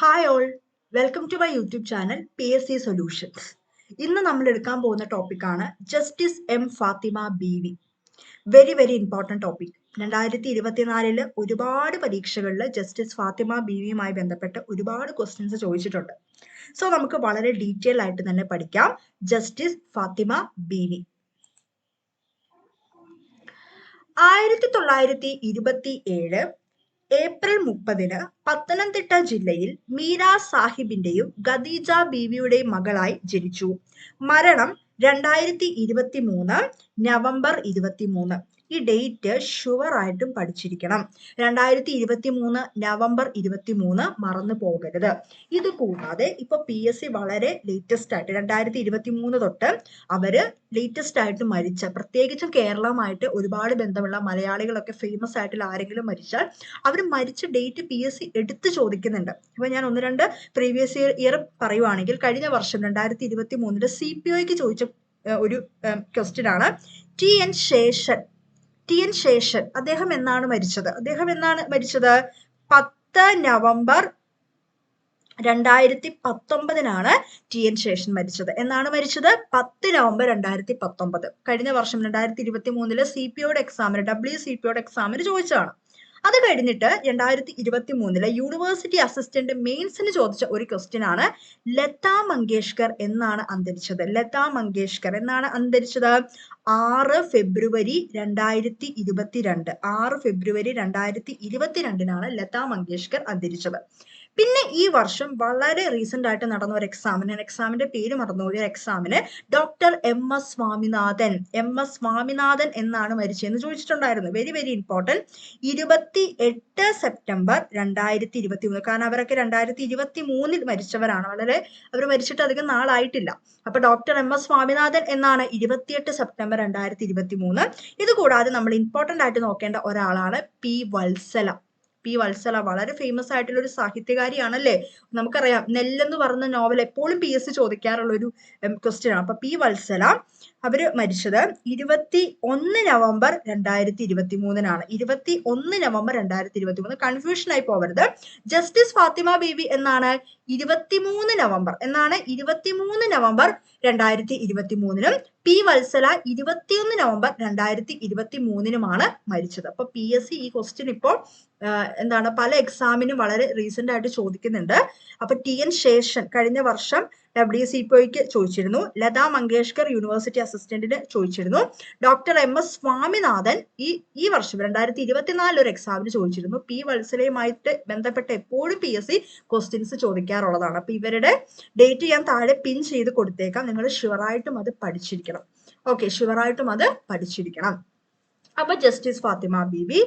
Hi all welcome to my YouTube channel P S C solutions ഇന്ന് നമ്മൾ എടുക്കാൻ പോകുന്ന ടോപ്പിക്കാണ് justice M Fathima Beevi very very important topic രണ്ടായിരത്തി ഇരുപത്തിനാലിൽ ഒരുപാട് പരീക്ഷകളിൽ ജസ്റ്റിസ് ഫാത്തിമ ബി വിയുമായി ബന്ധപ്പെട്ട് ഒരുപാട് ക്വസ്റ്റ്യൻസ് ചോദിച്ചിട്ടുണ്ട്. സോ നമുക്ക് വളരെ ഡീറ്റെയിൽ ആയിട്ട് തന്നെ പഠിക്കാം. ജസ്റ്റിസ് ഫാത്തിമ ബി വി ആയിരത്തി തൊള്ളായിരത്തി ഇരുപത്തി ഏഴ് ഏപ്രിൽ മുപ്പതിന് പത്തനംതിട്ട ജില്ലയിൽ മീര സാഹിബിന്റെയും ഖദീജ ബീവിയുടെയും മകളായി ജനിച്ചു. മരണം രണ്ടായിരത്തി ഇരുപത്തി മൂന്ന് നവംബർ ഇരുപത്തി മൂന്ന് ഈ ഡേറ്റ് ഷുവർ ആയിട്ടും പഠിച്ചിരിക്കണം. രണ്ടായിരത്തി ഇരുപത്തി മൂന്ന് നവംബർ ഇരുപത്തി മൂന്ന് മറന്നു പോകരുത്. ഇത് കൂടാതെ ഇപ്പൊ പി എസ് സി വളരെ ലേറ്റസ്റ്റ് ആയിട്ട് രണ്ടായിരത്തി ഇരുപത്തി മൂന്ന് തൊട്ട് അവർ ലേറ്റസ്റ്റ് ആയിട്ട് മരിച്ച പ്രത്യേകിച്ചും കേരളമായിട്ട് ഒരുപാട് ബന്ധമുള്ള മലയാളികളൊക്കെ ഫേമസ് ആയിട്ടുള്ള ആരെങ്കിലും മരിച്ചാൽ അവർ മരിച്ച ഡേറ്റ് പി എസ് സി എടുത്ത് ചോദിക്കുന്നുണ്ട്. ഇപ്പൊ ഞാൻ ഒന്ന് രണ്ട് പ്രീവിയസ് ഇയർ ഇയർ പറയുവാണെങ്കിൽ കഴിഞ്ഞ വർഷം രണ്ടായിരത്തി ഇരുപത്തി മൂന്നിൽ സി പി ഒക്ക് ചോദിച്ച ഒരു ക്വസ്റ്റ്യൻ ആണ്. T N Seshan T N Seshan. അദ്ദേഹം എന്നാണ് മരിച്ചത്? അദ്ദേഹം എന്നാണ് മരിച്ചത്? പത്ത് നവംബർ രണ്ടായിരത്തി പത്തൊമ്പതിനാണ് ടി എൻ ശേഷൻ മരിച്ചത്. എന്നാണ് മരിച്ചത്? പത്ത് നവംബർ രണ്ടായിരത്തി പത്തൊമ്പത് കഴിഞ്ഞ വർഷം രണ്ടായിരത്തി ഇരുപത്തി മൂന്നിൽ സി പി ഒയുടെ എക്സാമിന് ഡബ്ല്യു സി പി ഒയുടെ എക്സാമിന് ചോദിച്ചതാണ്. അത് കഴിഞ്ഞിട്ട് രണ്ടായിരത്തി ഇരുപത്തി മൂന്നിലെ യൂണിവേഴ്സിറ്റി അസിസ്റ്റന്റ് മെയിൻസിന് ചോദിച്ച ഒരു ക്വസ്റ്റ്യൻ ആണ് ലതാ മങ്കേഷ്കർ എന്നാണ് അന്തരിച്ചത്. ലതാ മങ്കേഷ്കർ എന്നാണ് അന്തരിച്ചത്? ആറ് ഫെബ്രുവരി രണ്ടായിരത്തി ഇരുപത്തിരണ്ട് ആറ് ഫെബ്രുവരി രണ്ടായിരത്തി ഇരുപത്തിരണ്ടിനാണ് ലതാ മങ്കേഷ്കർ അന്തരിച്ചത്. പിന്നെ ഈ വർഷം വളരെ റീസെന്റ് ആയിട്ട് നടന്ന ഒരു എക്സാമിന് എക്സാമിന്റെ പേര് മറന്നു ഒരു എക്സാമിന് doctor M S Swaminathan M S Swaminathan എന്നാണ് മരിച്ചതെന്ന് ചോദിച്ചിട്ടുണ്ടായിരുന്നു. വെരി വെരി ഇമ്പോർട്ടന്റ് ഇരുപത്തി എട്ട് സെപ്റ്റംബർ രണ്ടായിരത്തി ഇരുപത്തി മൂന്ന് കാരണം അവരൊക്കെ രണ്ടായിരത്തി ഇരുപത്തി മൂന്നിൽ മരിച്ചവരാണ്. വളരെ അവർ മരിച്ചിട്ട് അധികം നാളായിട്ടില്ല. അപ്പൊ ഡോക്ടർ എം എസ് സ്വാമിനാഥൻ എന്നാണ് ഇരുപത്തിയെട്ട് സെപ്റ്റംബർ രണ്ടായിരത്തി ഇരുപത്തി മൂന്ന് ഇത് കൂടാതെ നമ്മൾ ഇമ്പോർട്ടന്റ് ആയിട്ട് നോക്കേണ്ട ഒരാളാണ് പി വത്സല. പി വത്സല വളരെ ഫേമസ് ആയിട്ടുള്ള ഒരു സാഹിത്യകാരിയാണല്ലേ? നമുക്കറിയാം നെല്ലെന്ന് പറഞ്ഞ നോവൽ എപ്പോഴും പി എസ് സി ചോദിക്കാറുള്ള ഒരു ക്വസ്റ്റ്യൻ ആണ്. അപ്പൊ പി വത്സല അവർ മരിച്ചത് ഇരുപത്തി ഒന്ന് നവംബർ രണ്ടായിരത്തി ഇരുപത്തി മൂന്നിനാണ് ഇരുപത്തി ഒന്ന് നവംബർ രണ്ടായിരത്തി ഇരുപത്തി മൂന്ന് കൺഫ്യൂഷൻ ആയി പോവരുത്. ജസ്റ്റിസ് ഫാത്തിമ ബേബി എന്നാണ് ഇരുപത്തിമൂന്ന് നവംബർ. എന്നാണ് ഇരുപത്തിമൂന്ന് നവംബർ രണ്ടായിരത്തി ഇരുപത്തി മൂന്നിനും പി വത്സല ഇരുപത്തിയൊന്ന് നവംബർ രണ്ടായിരത്തി ഇരുപത്തി മൂന്നിനുമാണ് മരിച്ചത്. അപ്പൊ പി എസ് സി ഈ ക്വസ്റ്റ്യൻ ഇപ്പോൾ എന്താണ് പല എക്സാമിനും വളരെ റീസെന്റ് ആയിട്ട് ചോദിക്കുന്നുണ്ട്. അപ്പൊ ടി എൻ ശേഷൻ കഴിഞ്ഞ വർഷം ഡബ്ല്യു സി പിക്ക് ചോദിച്ചിരുന്നു. ലതാ മങ്കേഷ്കർ യൂണിവേഴ്സിറ്റി അസിസ്റ്റന്റിന് ചോദിച്ചിരുന്നു. ഡോക്ടർ എം എസ് സ്വാമിനാഥൻ ഈ ഈ വർഷം രണ്ടായിരത്തി ഇരുപത്തിനാലിൽ ഒരു എക്സാമിന് ചോദിച്ചിരുന്നു. പി വത്സലയുമായിട്ട് ബന്ധപ്പെട്ട് എപ്പോഴും പി എസ് സി ക്വസ്റ്റ്യൻസ് ചോദിക്കാറുള്ളതാണ്. അപ്പൊ ഇവരുടെ ഡേറ്റ് ഞാൻ താഴെ പിൻ ചെയ്ത് കൊടുത്തേക്കാം. നിങ്ങൾ ഷുവറായിട്ടും അത് പഠിച്ചിരിക്കണം. ഓക്കെ ഷുവറായിട്ടും അത് പഠിച്ചിരിക്കണം. അപ്പൊ ജസ്റ്റിസ് ഫാത്തിമ ബീബി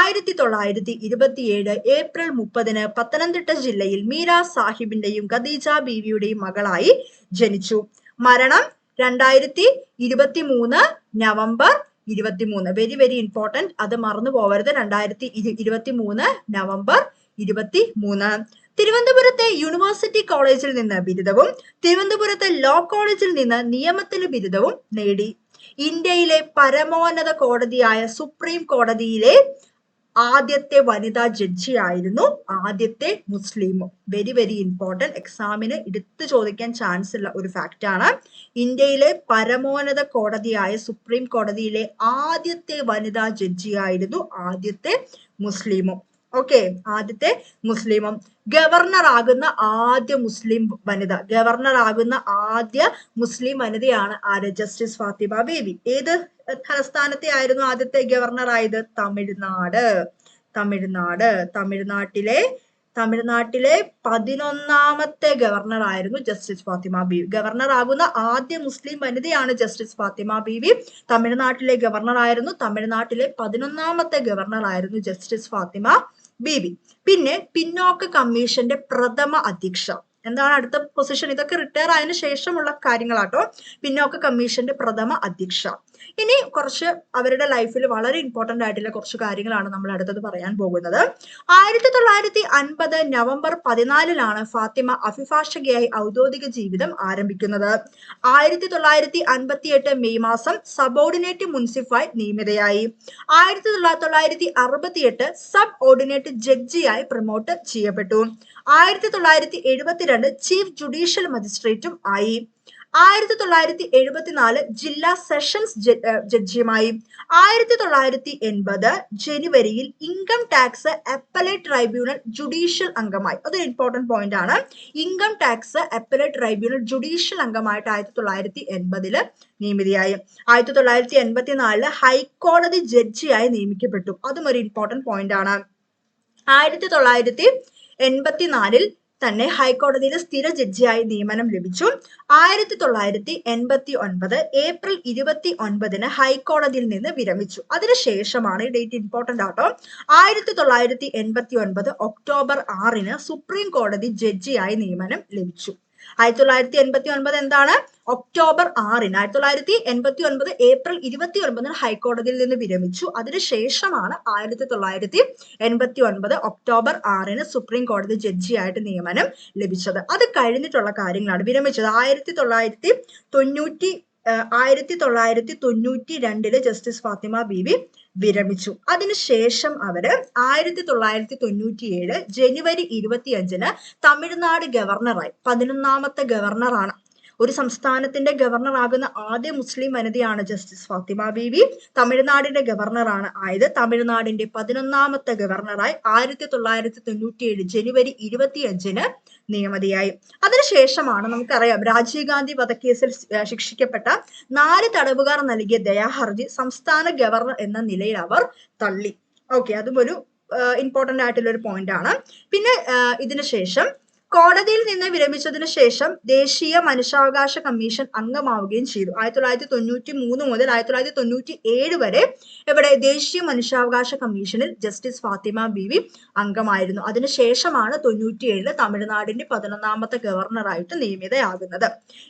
ആയിരത്തി തൊള്ളായിരത്തി ഇരുപത്തിയേഴ് ഏപ്രിൽ മുപ്പതിന് പത്തനംതിട്ട ജില്ലയിൽ മീര സാഹിബിന്റെയും ഖദീജ ബീവിയുടെയും മകളായി ജനിച്ചു. മരണം രണ്ടായിരത്തി ഇരുപത്തി മൂന്ന് നവംബർ ഇരുപത്തിമൂന്ന്. വെരി വെരി ഇമ്പോർട്ടന്റ് അത് മറന്നു പോകരുത് രണ്ടായിരത്തി ഇരുപത്തി മൂന്ന് നവംബർ ഇരുപത്തി മൂന്ന് തിരുവനന്തപുരത്തെ യൂണിവേഴ്സിറ്റി കോളേജിൽ നിന്ന് ബിരുദവും തിരുവനന്തപുരത്തെ ലോ കോളേജിൽ നിന്ന് നിയമത്തിന് ബിരുദവും നേടി. ഇന്ത്യയിലെ പരമോന്നത കോടതിയായ സുപ്രീം കോടതിയിലെ ആദ്യത്തെ വനിതാ ജഡ്ജി ആയിരുന്നു ആദ്യത്തെ മുസ്ലിമും വെരി വെരി ഇമ്പോർട്ടന്റ് എക്സാമിന് എടുത്തു ചോദിക്കാൻ ചാൻസ് ഉള്ള ഒരു ഫാക്റ്റ് ആണ്. ഇന്ത്യയിലെ പരമോന്നത കോടതിയായ സുപ്രീം കോടതിയിലെ ആദ്യത്തെ വനിതാ ജഡ്ജി ആയിരുന്നു ആദ്യത്തെ മുസ്ലിമും ഓക്കെ ആദ്യത്തെ മുസ്ലിമും. ഗവർണർ ആകുന്ന ആദ്യ മുസ്ലിം വനിത. ഗവർണർ ആകുന്ന ആദ്യ മുസ്ലിം വനിതയാണ് ആര്? ജസ്റ്റിസ് ഫാത്തിമ ബേബി. ഏത് തലസ്ഥാനത്തെ ആയിരുന്നു ആദ്യത്തെ ഗവർണർ ആയത് തമിഴ്നാട്. തമിഴ്നാട്. തമിഴ്നാട്ടിലെ തമിഴ്നാട്ടിലെ പതിനൊന്നാമത്തെ ഗവർണർ ആയിരുന്നു ജസ്റ്റിസ് ഫാത്തിമ ബീവി ഗവർണർ ആകുന്ന ആദ്യ മുസ്ലിം വനിതയാണ് ജസ്റ്റിസ് ഫാത്തിമ ബീവി തമിഴ്നാട്ടിലെ ഗവർണർ ആയിരുന്നു തമിഴ്നാട്ടിലെ പതിനൊന്നാമത്തെ ഗവർണർ ആയിരുന്നു ജസ്റ്റിസ് ഫാത്തിമ ബീവി പിന്നെ പിന്നോക്ക കമ്മീഷന്റെ പ്രഥമ അധ്യക്ഷ. എന്താണ് അടുത്ത പൊസിഷൻ ഇതൊക്കെ റിട്ടയർ ആയതിനു ശേഷമുള്ള കാര്യങ്ങളാട്ടോ. പിന്നോക്ക കമ്മീഷന്റെ പ്രഥമ അധ്യക്ഷ. ഇനി കുറച്ച് അവരുടെ ലൈഫിൽ വളരെ ഇമ്പോർട്ടന്റ് ആയിട്ടുള്ള കുറച്ച് കാര്യങ്ങളാണ് നമ്മൾ അടുത്തത് പറയാൻ പോകുന്നത്. ആയിരത്തി തൊള്ളായിരത്തി അൻപത് നവംബർ പതിനാലിലാണ് ഫാത്തിമ അഭിഭാഷകയായി ഔദ്യോഗിക ജീവിതം ആരംഭിക്കുന്നത്. ആയിരത്തി തൊള്ളായിരത്തി അൻപത്തി എട്ട് മെയ് മാസം സബോർഡിനേറ്റ് മുൻസിഫായി നിയമിതയായി. ആയിരത്തി തൊള്ളായിരത്തി അറുപത്തി എട്ട് സബ് ഓർഡിനേറ്റ് ജഡ്ജിയായി പ്രൊമോട്ട് ചെയ്യപ്പെട്ടു. ആയിരത്തി തൊള്ളായിരത്തി എഴുപത്തിരണ്ട് ചീഫ് ജുഡീഷ്യൽ മജിസ്ട്രേറ്റും ആയി. ആയിരത്തി തൊള്ളായിരത്തി എഴുപത്തിനാല് ജില്ലാ സെഷൻസ് ജഡ്ജിയുമായി ആയിരത്തി തൊള്ളായിരത്തി എൺപത് ജനുവരിയിൽ income tax appellate tribunal judicial അംഗമായി. അതൊരു ഇമ്പോർട്ടന്റ് പോയിന്റ് ആണ്. Income tax appellate tribunal judicial അംഗമായിട്ട് ആയിരത്തി തൊള്ളായിരത്തി എൺപതിൽ നിയമിതയായി. ആയിരത്തി തൊള്ളായിരത്തി എൺപത്തിനാലിൽ ഹൈക്കോടതി ജഡ്ജിയായി നിയമിക്കപ്പെട്ടു. അതും ഒരു ഇമ്പോർട്ടന്റ് പോയിന്റ് ആണ്. ആയിരത്തി തൊള്ളായിരത്തി എൺപത്തിനാലിൽ തന്നെ ഹൈക്കോടതിയിലെ സ്ഥിര ജഡ്ജിയായി നിയമനം ലഭിച്ചു. ആയിരത്തി തൊള്ളായിരത്തി എൺപത്തി ഒൻപത് ഏപ്രിൽ ഇരുപത്തി ഒൻപതിന് ഹൈക്കോടതിയിൽ നിന്ന് വിരമിച്ചു. അതിനുശേഷമാണ് ഡേറ്റ് ഇമ്പോർട്ടന്റ് ആട്ടോ. ആയിരത്തി തൊള്ളായിരത്തി എൺപത്തി ഒൻപത് ഒക്ടോബർ ആറിന് സുപ്രീം കോടതി ജഡ്ജിയായി നിയമനം ലഭിച്ചു. ആയിരത്തി തൊള്ളായിരത്തി എൺപത്തി ഒൻപത് എന്താണ്? ഒക്ടോബർ ആറിന് ആയിരത്തി തൊള്ളായിരത്തി എൺപത്തി ഒൻപത് ഏപ്രിൽ ഇരുപത്തി ഒൻപതിന് ഹൈക്കോടതിയിൽ നിന്ന് വിരമിച്ചു. അതിനുശേഷമാണ് ആയിരത്തി തൊള്ളായിരത്തി എൺപത്തി ഒൻപത് ഒക്ടോബർ ആറിന് സുപ്രീം കോടതി ജഡ്ജിയായിട്ട് നിയമനം ലഭിച്ചത്. അത് കഴിഞ്ഞിട്ടുള്ള കാര്യങ്ങളാണ് വിരമിച്ചത്. ആയിരത്തി തൊള്ളായിരത്തി തൊണ്ണൂറ്റി ആയിരത്തി തൊള്ളായിരത്തി തൊണ്ണൂറ്റി രണ്ടിൽ ജസ്റ്റിസ് ഫാത്തിമ ബീവി വിരമിച്ചു. അതിനുശേഷം അവർ ആയിരത്തി തൊള്ളായിരത്തി തൊണ്ണൂറ്റി ഏഴ് ജനുവരി ഇരുപത്തിയഞ്ചിന് തമിഴ്നാട് ഗവർണറായി പതിനൊന്നാമത്തെ ഗവർണറാണ്. ഒരു സംസ്ഥാനത്തിന്റെ ഗവർണർ ആകുന്ന ആദ്യ മുസ്ലിം വനിതയാണ് ജസ്റ്റിസ് ഫാത്തിമ ബീവി. തമിഴ്നാടിന്റെ ഗവർണറാണ് ആയത്. തമിഴ്നാടിന്റെ പതിനൊന്നാമത്തെ ഗവർണറായി ആയിരത്തി തൊള്ളായിരത്തി തൊണ്ണൂറ്റി ഏഴ് ജനുവരി ഇരുപത്തിയഞ്ചിന് നിയമതിയായി. അതിനുശേഷമാണ് നമുക്കറിയാം രാജീവ് ഗാന്ധി വധക്കേസിൽ ശിക്ഷിക്കപ്പെട്ട നാല് തടവുകാർ നൽകിയ ദയാഹർജി സംസ്ഥാന ഗവർണർ എന്ന നിലയിൽ അവർ തള്ളി. ഓക്കെ അതും ഒരു ഇമ്പോർട്ടന്റ് ആയിട്ടുള്ള ഒരു പോയിന്റ് ആണ്. പിന്നെ ഇതിനുശേഷം ശേഷം കോടതിയിൽ നിന്ന് വിരമിച്ചതിനു ശേഷം ദേശീയ മനുഷ്യാവകാശ കമ്മീഷൻ അംഗമാവുകയും ചെയ്തു. ആയിരത്തി തൊള്ളായിരത്തി തൊണ്ണൂറ്റി മൂന്ന് മുതൽ ആയിരത്തി തൊള്ളായിരത്തി തൊണ്ണൂറ്റി ഏഴ് വരെ ഇവിടെ ദേശീയ മനുഷ്യാവകാശ കമ്മീഷനിൽ ജസ്റ്റിസ് ഫാത്തിമ ബീവി അംഗമായിരുന്നു. അതിനുശേഷമാണ് തൊണ്ണൂറ്റി ഏഴിൽ തമിഴ്നാടിന്റെ പതിനൊന്നാമത്തെ ഗവർണറായിട്ട് നിയമിതയാകുന്നത്.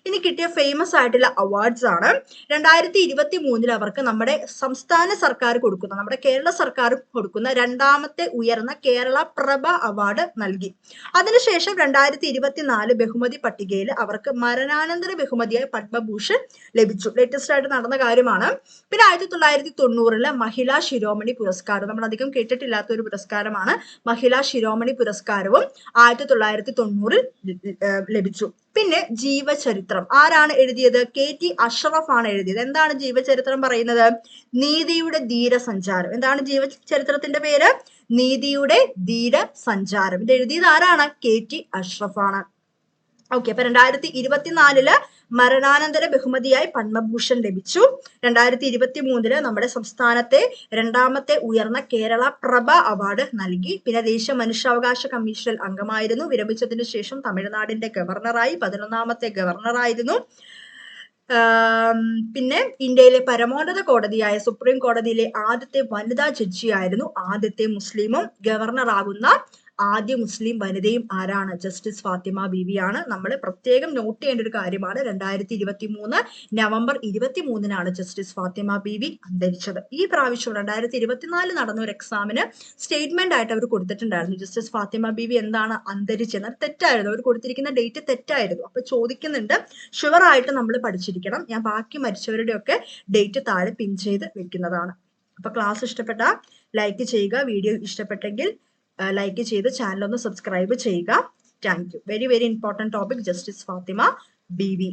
ഇനി കിട്ടിയ ഫേമസ് ആയിട്ടുള്ള അവാർഡ്സ് ആണ്. രണ്ടായിരത്തി ഇരുപത്തി മൂന്നിൽ അവർക്ക് നമ്മുടെ സംസ്ഥാന സർക്കാർ കൊടുക്കുന്ന നമ്മുടെ കേരള സർക്കാർ കൊടുക്കുന്ന രണ്ടാമത്തെ ഉയർന്ന കേരള പ്രഭ അവാർഡ് നൽകി. അതിനുശേഷം രണ്ടായിരത്തി ഇരുപത്തിനാല് ബഹുമതി പട്ടികയിൽ അവർക്ക് മരണാനന്തര ബഹുമതിയായി പത്മഭൂഷൺ ലഭിച്ചു. ലേറ്റസ്റ്റ് ആയിട്ട് നടന്ന കാര്യമാണ്. പിന്നെ ആയിരത്തി തൊള്ളായിരത്തി തൊണ്ണൂറിൽ മഹിളാ ശിരോമണി പുരസ്കാരം. നമ്മൾ അധികം കേട്ടിട്ടില്ലാത്ത ഒരു പുരസ്കാരമാണ് മഹിളാ ശിരോമണി പുരസ്കാരവും ആയിരത്തി തൊള്ളായിരത്തി തൊണ്ണൂറിൽ ലഭിച്ചു. പിന്നെ ജീവചരിത്രം. ആരാണ് എഴുതിയത്? കെ ടി അഷ്റഫ് ആണ് എഴുതിയത്. എന്താണ് ജീവചരിത്രം പറയുന്നത്? നീതിയുടെ ധീരസഞ്ചാരം. എന്താണ് ജീവചരിത്രത്തിന്റെ പേര്? നീതിയുടെ ധീര സഞ്ചാരം ഇത് എഴുതിയത് ആരാണ്? K T അഷ്റഫാണ്. ഓക്കെ അപ്പൊ രണ്ടായിരത്തി ഇരുപത്തിനാലിൽ മരണാനന്തര ബഹുമതിയായി പത്മഭൂഷൺ ലഭിച്ചു. രണ്ടായിരത്തി ഇരുപത്തി മൂന്നിൽ നമ്മുടെ സംസ്ഥാനത്തെ രണ്ടാമത്തെ ഉയർന്ന കേരള പ്രഭ അവാർഡ് നൽകി. പിന്നെ ദേശീയ മനുഷ്യാവകാശ കമ്മീഷനിൽ അംഗമായിരുന്നു. വിരമിച്ചതിനു ശേഷം തമിഴ്നാടിന്റെ ഗവർണറായി പതിനൊന്നാമത്തെ ഗവർണറായിരുന്നു. പിന്നെ ഇന്ത്യയിലെ പരമോന്നത കോടതിയായ സുപ്രീം കോടതിയിലെ ആദ്യത്തെ വനിതാ ജഡ്ജിയായിരുന്നു ആദ്യത്തെ മുസ്ലിമും ഗവർണറാകുന്ന ആദ്യ മുസ്ലിം വനിതയും ആരാണ്? ജസ്റ്റിസ് ഫാത്തിമ ബീവിയാണ്. നമ്മൾ പ്രത്യേകം നോട്ട് ചെയ്യേണ്ട ഒരു കാര്യമാണ്. രണ്ടായിരത്തി ഇരുപത്തി മൂന്ന് നവംബർ ഇരുപത്തി മൂന്നിനാണ് ജസ്റ്റിസ് ഫാത്തിമ ബീവി അന്തരിച്ചത്. ഈ പ്രാവശ്യം രണ്ടായിരത്തി ഇരുപത്തിനാല് നടന്ന ഒരു എക്സാമിന് സ്റ്റേറ്റ്മെന്റ് ആയിട്ട് അവർ കൊടുത്തിട്ടുണ്ടായിരുന്നു. ജസ്റ്റിസ് ഫാത്തിമ ബീവി എന്താണ് അന്തരിച്ചത് തെറ്റായിരുന്നു. അവർ കൊടുത്തിരിക്കുന്ന ഡേറ്റ് തെറ്റായിരുന്നു. അപ്പൊ ചോദിക്കുന്നുണ്ട്. ഷുവർ ആയിട്ട് നമ്മൾ പഠിച്ചിരിക്കണം. ഞാൻ ബാക്കി മരിച്ചവരുടെ ഒക്കെ ഡേറ്റ് താഴെ പിൻ ചെയ്ത് വെക്കുന്നതാണ്. അപ്പൊ ക്ലാസ് ഇഷ്ടപ്പെട്ട ലൈക്ക് ചെയ്യുക. വീഡിയോ ഇഷ്ടപ്പെട്ടെങ്കിൽ ലൈക്ക് ചെയ്ത് ചാനൽ ഒന്ന് സബ്സ്ക്രൈബ് ചെയ്യുക. Thank you very very important topic justice Fathima Beevi